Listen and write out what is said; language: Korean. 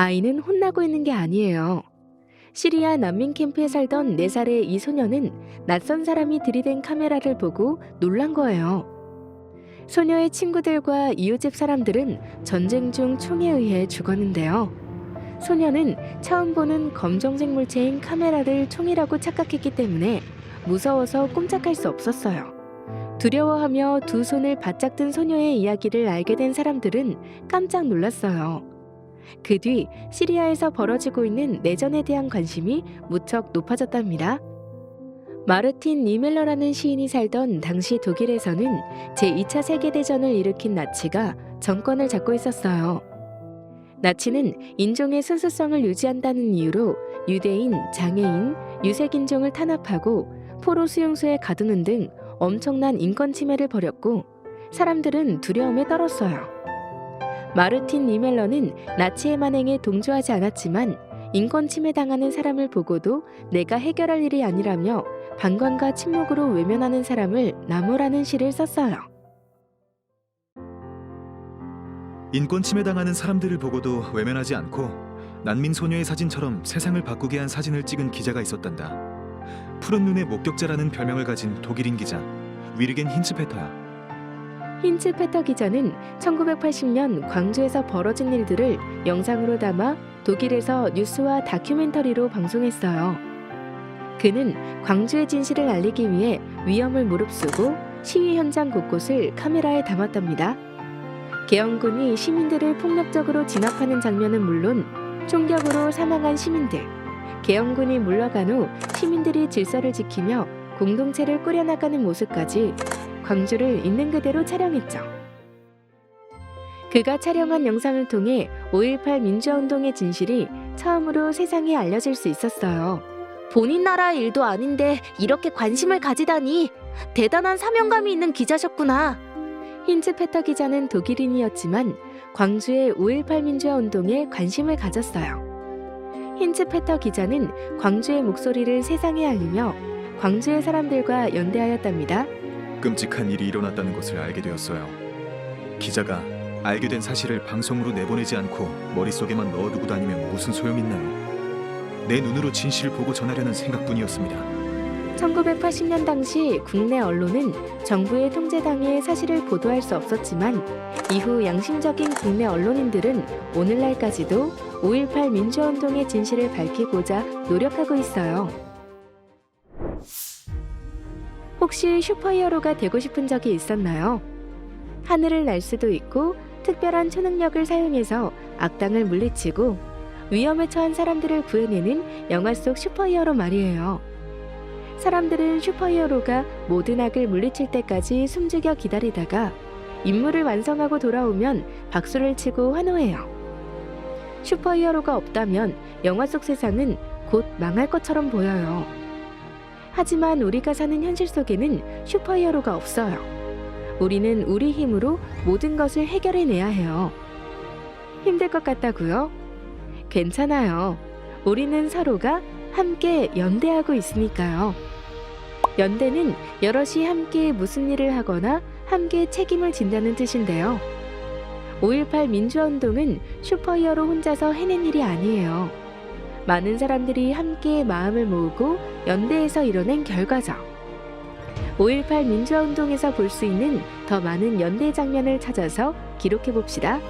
아이는 혼나고 있는 게 아니에요. 시리아 난민 캠프에 살던 4살의 이 소녀는 낯선 사람이 들이댄 카메라를 보고 놀란 거예요. 소녀의 친구들과 이웃집 사람들은 전쟁 중 총에 의해 죽었는데요. 소녀는 처음 보는 검정색 물체인 카메라를 총이라고 착각했기 때문에 무서워서 꼼짝할 수 없었어요. 두려워하며 두 손을 바짝 든 소녀의 이야기를 알게 된 사람들은 깜짝 놀랐어요. 그 뒤 시리아에서 벌어지고 있는 내전에 대한 관심이 무척 높아졌답니다. 마르틴 니멜러라는 시인이 살던 당시 독일에서는 제2차 세계대전을 일으킨 나치가 정권을 잡고 있었어요. 나치는 인종의 순수성을 유지한다는 이유로 유대인, 장애인, 유색인종을 탄압하고 포로 수용소에 가두는 등 엄청난 인권 침해를 벌였고 사람들은 두려움에 떨었어요. 마르틴 니멜러는 나치의 만행에 동조하지 않았지만 인권 침해 당하는 사람을 보고도 내가 해결할 일이 아니라며 방관과 침묵으로 외면하는 사람을 나무라는 시를 썼어요. 인권 침해당하는 사람들을 보고도 외면하지 않고 난민 소녀의 사진처럼 세상을 바꾸게 한 사진을 찍은 기자가 있었단다. 푸른 눈의 목격자라는 별명을 가진 독일인 기자 위르겐 힌츠페터야. 힌츠 페터 기자는 1980년 광주에서 벌어진 일들을 영상으로 담아 독일에서 뉴스와 다큐멘터리로 방송했어요. 그는 광주의 진실을 알리기 위해 위험을 무릅쓰고 시위 현장 곳곳을 카메라에 담았답니다. 개헌군이 시민들을 폭력적으로 진압하는 장면은 물론 총격으로 사망한 시민들, 개헌군이 물러간 후 시민들이 질서를 지키며 공동체를 꾸려나가는 모습까지 광주를 있는 그대로 촬영했죠. 그가 촬영한 영상을 통해 5.18 민주화운동의 진실이 처음으로 세상에 알려질 수 있었어요. 본인 나라 일도 아닌데 이렇게 관심을 가지다니 대단한 사명감이 있는 기자셨구나. 힌츠 페터 기자는 독일인이었지만 광주의 5.18 민주화 운동에 관심을 가졌어요. 힌츠 페터 기자는 광주의 목소리를 세상에 알리며 광주의 사람들과 연대하였답니다. 끔찍한 일이 일어났다는 것을 알게 되었어요. 기자가 알게 된 사실을 방송으로 내보내지 않고 머릿속에만 넣어두고 다니면 무슨 소용있나요? 내 눈으로 진실을 보고 전하려는 생각뿐이었습니다. 1980년 당시 국내 언론은 정부의 통제당해 사실을 보도할 수 없었지만 이후 양심적인 국내 언론인들은 오늘날까지도 5.18 민주화운동의 진실을 밝히고자 노력하고 있어요. 혹시 슈퍼히어로가 되고 싶은 적이 있었나요? 하늘을 날 수도 있고 특별한 초능력을 사용해서 악당을 물리치고 위험에 처한 사람들을 구해내는 영화 속 슈퍼히어로 말이에요. 사람들은 슈퍼히어로가 모든 악을 물리칠 때까지 숨죽여 기다리다가 임무를 완성하고 돌아오면 박수를 치고 환호해요. 슈퍼히어로가 없다면 영화 속 세상은 곧 망할 것처럼 보여요. 하지만 우리가 사는 현실 속에는 슈퍼히어로가 없어요. 우리는 우리 힘으로 모든 것을 해결해내야 해요. 힘들 것 같다고요? 괜찮아요. 우리는 서로가 함께 연대하고 있으니까요. 연대는 여럿이 함께 무슨 일을 하거나 함께 책임을 진다는 뜻인데요. 5.18 민주화운동은 슈퍼히어로 혼자서 해낸 일이 아니에요. 많은 사람들이 함께 마음을 모으고 연대해서 이뤄낸 결과죠. 5.18 민주화운동에서 볼 수 있는 더 많은 연대 장면을 찾아서 기록해 봅시다.